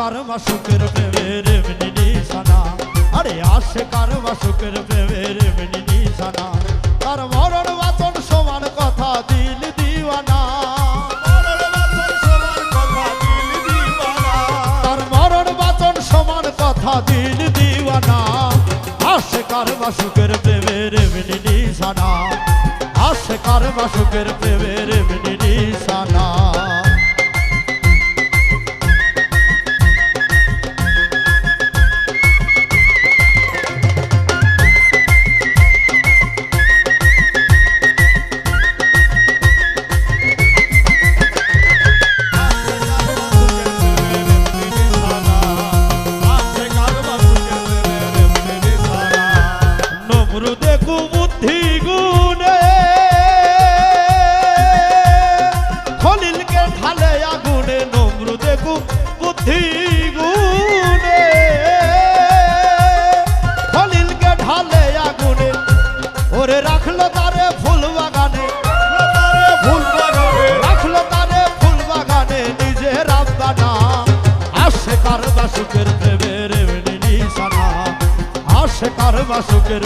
আশেকার মাসুকের প্রেমের এমনি নিশানা। আরে নিশানা। তার মরণ বাচন সমান কথা দিল দিওয়ানা। তার মরণ সমান কথা দিল দিওয়ানা। আশেকার মাসুকের প্রেমের এমনি নিশানা। আশেকার মাসুকের প্রেমের এমনি ঢালে আগুনে নমরুদে কুবুদ্ধি গুনে খলিলকে ঢালে ওরে রাখল তারে ফুল বাগানে। রাখল তারে ফুল বাগানে, নিজে রামদানা আসে কার বাসুকের প্রেমের এমনি নিশানা। আসে কার বাসুকের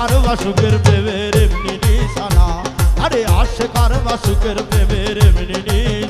কার বাসুকের প্রেমের এমনি নিশানা? আরে আসে কার বাসুকের প্রেমের এমনি নিশানা?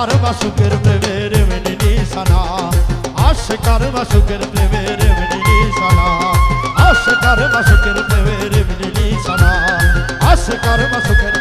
আশিকার বাসুকের প্রেমের মেনে নিশানা। আশিকার বাসুকের প্রেমের মেনে নিশানা। আশিকার বাসুকের প্রেমের মেনে নিশানা। আশিকার বাসুকের